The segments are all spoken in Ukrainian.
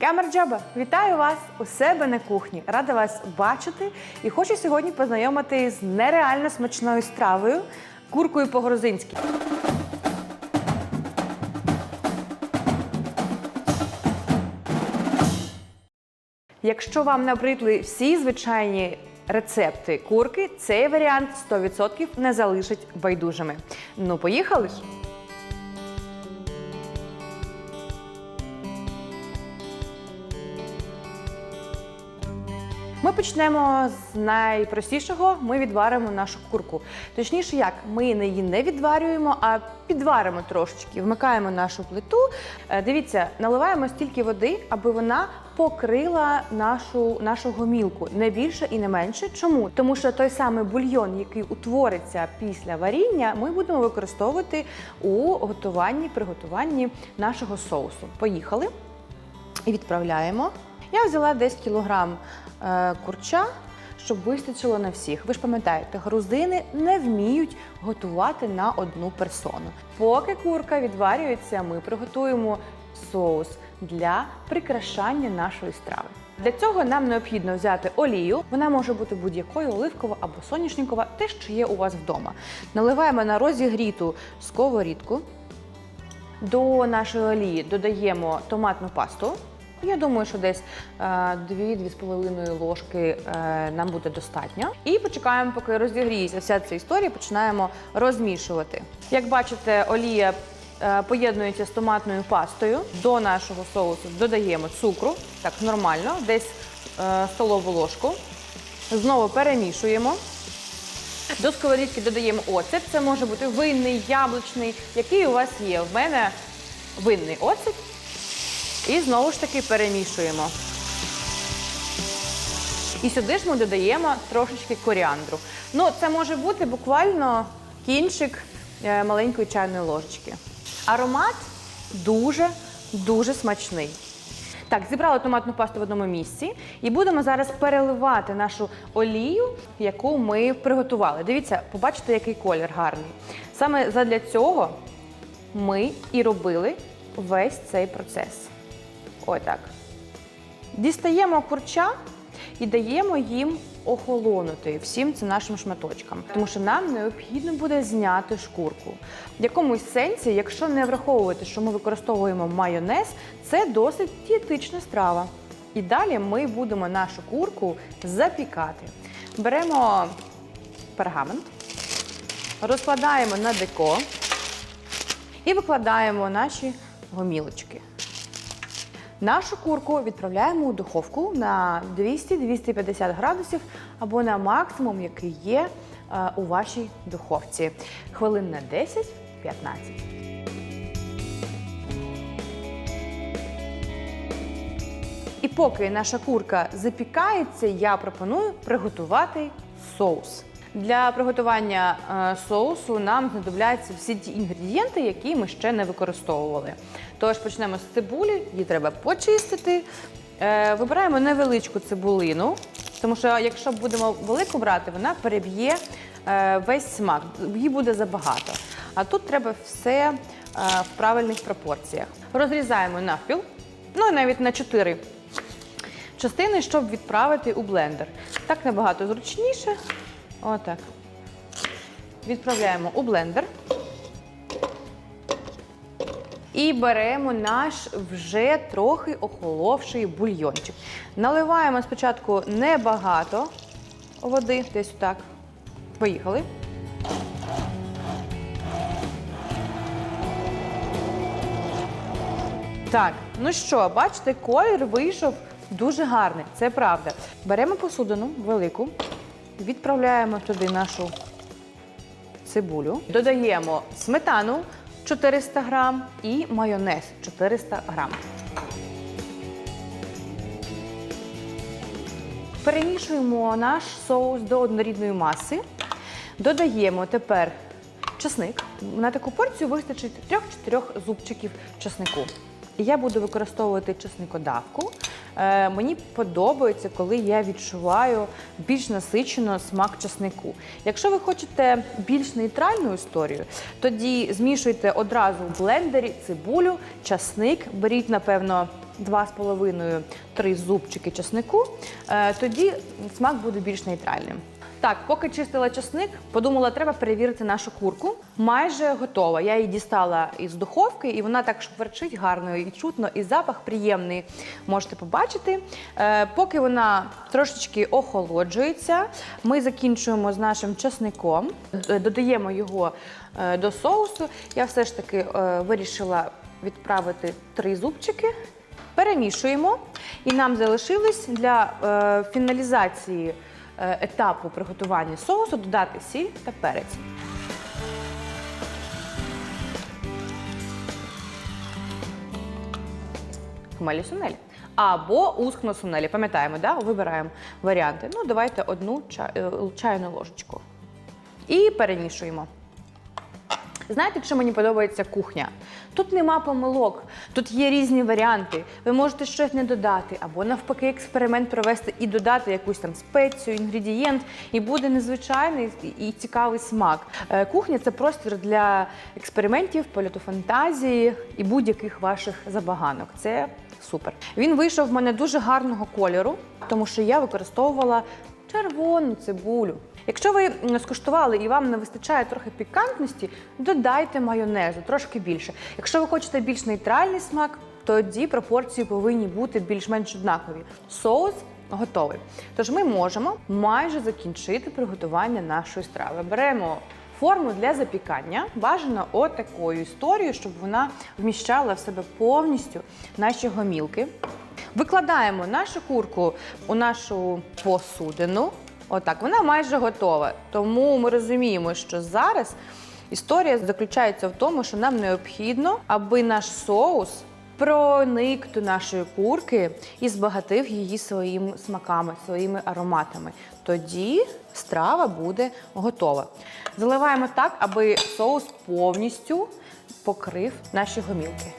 Гамарджаба, вітаю вас у себе на кухні. Рада вас бачити і хочу сьогодні познайомити з нереально смачною стравою куркою по-грузинськи. Якщо вам набридли всі звичайні рецепти курки, цей варіант 100% не залишить байдужими. Ну, поїхали ж! Ми почнемо з найпростішого. Ми відваримо нашу курку. Точніше, як ми її не відварюємо, а підваримо трошечки. Вмикаємо нашу плиту. Е, Дивіться, наливаємо стільки води, аби вона покрила нашу, нашу гомілку не більше і не менше. Чому? Тому що той самий бульйон, який утвориться після варіння, ми будемо використовувати у готуванні, приготуванні нашого соусу. Поїхали і відправляємо. Я взяла десь кілограм е, курча, щоб вистачило на всіх. Ви ж пам'ятаєте, грузини не вміють готувати на одну персону. Поки курка відварюється, ми приготуємо соус для прикрашання нашої страви. Для цього нам необхідно взяти олію. Вона може бути будь-якою оливкова або соняшникова, те, що є у вас вдома. Наливаємо на розігріту сковорідку. До нашої олії додаємо томатну пасту. Я думаю, що десь 2-2,5 ложки е, нам буде достатньо. І почекаємо, поки розігріється вся ця історія, починаємо розмішувати. Як бачите, олія е, поєднується з томатною пастою. До нашого соусу додаємо цукру, так нормально, десь е, столову ложку. Знову перемішуємо. До сковорідки додаємо оцет. Це може бути винний, яблучний, який у вас є. В мене винний оцет. І знову ж таки перемішуємо. І сюди ж ми додаємо трошечки коріандру. Ну, це може бути буквально кінчик е, маленької чайної ложечки. Аромат дуже-дуже смачний. Так, зібрали томатну пасту в одному місці і будемо зараз переливати нашу олію, яку ми приготували. Дивіться, побачите, який колір гарний. Саме задля цього ми і робили весь цей процес. Отак. Дістаємо курча і даємо їм охолонути всім цим нашим шматочкам. Тому що нам необхідно буде зняти шкурку. В якомусь сенсі, якщо не враховувати, що ми використовуємо майонез, це досить дієтична страва. І далі ми будемо нашу курку запікати. Беремо пергамент, розкладаємо на деко і викладаємо наші гомілочки. Нашу курку відправляємо у духовку на 200-250 градусів або на максимум, який є е, у вашій духовці. Хвилин на 10-15. І поки наша курка запікається, я пропоную приготувати соус. Для приготування е, соусу нам знадобляться всі ті інгредієнти, які ми ще не використовували. Тож почнемо з цибулі, її треба почистити. Е, Вибираємо невеличку цибулину, тому що якщо будемо велику брати, вона переб'є е, весь смак, її буде забагато. А тут треба все в правильних пропорціях. Розрізаємо навпіл, ну і навіть на 4 частини, щоб відправити у блендер. Так набагато зручніше. Отак. Відправляємо у блендер. І беремо наш вже трохи охоловший бульйончик. Наливаємо спочатку небагато води, десь так. Поїхали. Так, ну що, бачите, колір вийшов дуже гарний, це правда. Беремо посудину велику, відправляємо туди нашу цибулю, додаємо сметану 400 грам і майонез 400 грам. Перемішуємо наш соус до однорідної маси. Додаємо тепер чесник. На таку порцію вистачить 3-4 зубчиків чеснику. Я буду використовувати чесникодавку. Е, мені подобається, коли я відчуваю більш насичено смак чеснику. Якщо ви хочете більш нейтральну історію, тоді змішуйте одразу в блендері цибулю, часник, беріть, напевно, 2,5-3 зубчики чеснику, е, тоді смак буде більш нейтральним. Так, поки чистила чесник, подумала, треба перевірити нашу курку. Майже готова. Я її дістала із духовки, і вона так шкварчить гарно і чутно, і запах приємний можете побачити. Е, поки вона трошечки охолоджується, ми закінчуємо з нашим чесником, додаємо його е, до соусу. Я все ж таки е, вирішила відправити три зубчики. Перемішуємо, і нам залишилось для е, фіналізації е, етапу приготування соусу додати сіль та перець. Хмелі сунелі. Або ускно сунелі. Пам'ятаємо, да? вибираємо варіанти. Ну, давайте одну е, чайну ложечку. І перемішуємо. Знаєте, що мені подобається кухня? Тут нема помилок, тут є різні варіанти. Ви можете щось не додати, або навпаки, експеримент провести і додати якусь там спецію, інгредієнт, і буде незвичайний і цікавий смак. Е, Кухня це простір для експериментів, польоту фантазії і будь-яких ваших забаганок. Це супер. Він вийшов в мене дуже гарного кольору, тому що я використовувала червону цибулю. Якщо ви скуштували і вам не вистачає трохи пікантності, додайте майонезу трошки більше. Якщо ви хочете більш нейтральний смак, тоді пропорції повинні бути більш-менш однакові. Соус готовий. Тож ми можемо майже закінчити приготування нашої страви. Беремо форму для запікання, бажано отакою історією, щоб вона вміщала в себе повністю наші гомілки. Викладаємо нашу курку у нашу посудину. Отак, вона майже готова. Тому ми розуміємо, що зараз історія заключається в тому, що нам необхідно, аби наш соус проник до нашої курки і збагатив її своїми смаками, своїми ароматами. Тоді страва буде готова. Заливаємо так, аби соус повністю покрив наші гомілки.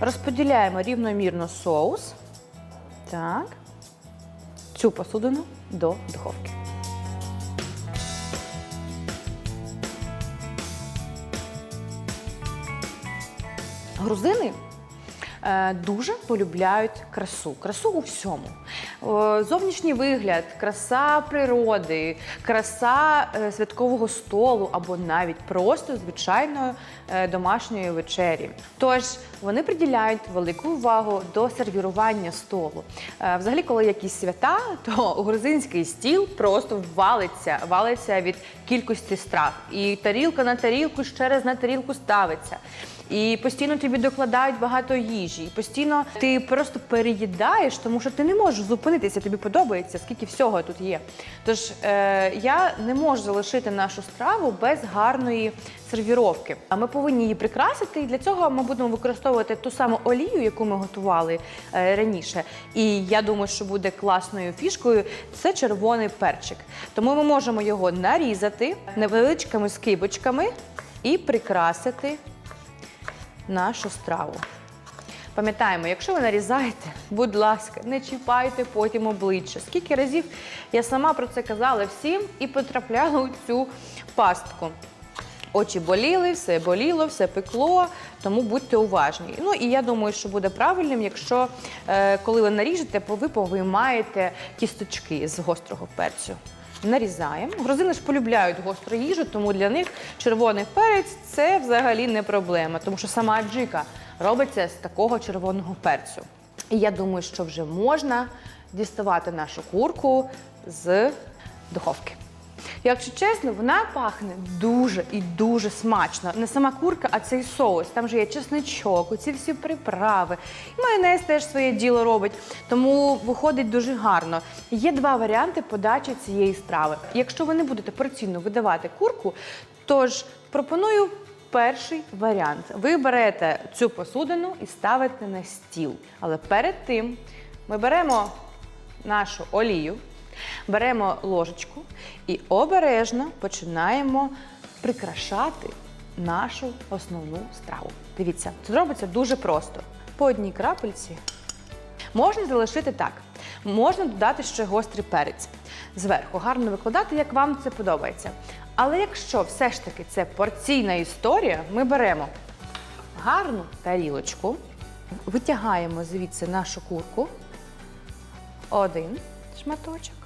Розподіляємо рівномірно соус. Так. Цю посудину до духовки. Грузини е, дуже полюбляють красу. Красу у всьому. Зовнішній вигляд, краса природи, краса е, святкового столу або навіть просто звичайної е, домашньої вечері. Тож вони приділяють велику увагу до сервірування столу. Е, Взагалі, коли якісь свята, то грузинський стіл просто валиться, валиться від кількості страв. І тарілка на тарілку ще раз на тарілку ставиться. І постійно тобі докладають багато їжі, і постійно ти просто переїдаєш, тому що ти не можеш зупинитися, тобі подобається, скільки всього тут є. Тож е, я не можу залишити нашу страву без гарної сервіровки. А ми повинні її прикрасити, і для цього ми будемо використовувати ту саму олію, яку ми готували е, раніше. І я думаю, що буде класною фішкою це червоний перчик. Тому ми можемо його нарізати невеличкими скибочками і прикрасити нашу страву. Пам'ятаємо, якщо ви нарізаєте, будь ласка, не чіпайте потім обличчя. Скільки разів я сама про це казала всім і потрапляла у цю пастку. Очі боліли, все боліло, все пекло, тому будьте уважні. Ну і я думаю, що буде правильним, якщо е, коли ви наріжете, ви повиймаєте кісточки з гострого перцю. Нарізаємо. Грузини ж полюбляють гостру їжу, тому для них червоний перець це взагалі не проблема, тому що сама аджика робиться з такого червоного перцю. І я думаю, що вже можна діставати нашу курку з духовки. Якщо чесно, вона пахне дуже і дуже смачно. Не сама курка, а цей соус. Там же є чесничок, оці всі приправи. І майонез теж своє діло робить, тому виходить дуже гарно. Є два варіанти подачі цієї страви. Якщо ви не будете порційно видавати курку, тож пропоную перший варіант. Ви берете цю посудину і ставите на стіл. Але перед тим ми беремо нашу олію. Беремо ложечку і обережно починаємо прикрашати нашу основну страву. Дивіться, це робиться дуже просто. По одній крапельці можна залишити так. Можна додати ще гострий перець. Зверху гарно викладати, як вам це подобається. Але якщо все ж таки це порційна історія, ми беремо гарну тарілочку, витягаємо звідси нашу курку. Один шматочок.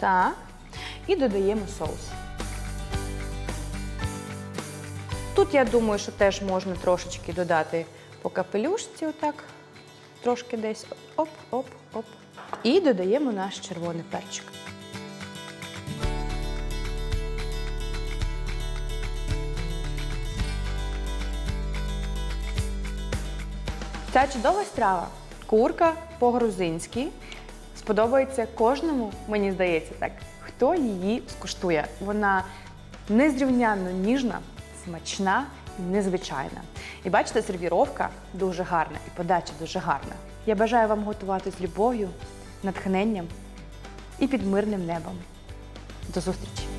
Так. І додаємо соус. Тут я думаю, що теж можна трошечки додати по капелюшці, отак, трошки десь оп, оп, оп. І додаємо наш червоний перчик. Ця чудова страва, курка по-грузинськи, сподобається кожному, мені здається, так, хто її скуштує. Вона незрівнянно ніжна, смачна і незвичайна. І бачите, сервіровка дуже гарна і подача дуже гарна. Я бажаю вам готувати з любов'ю, натхненням і під мирним небом. До зустрічі!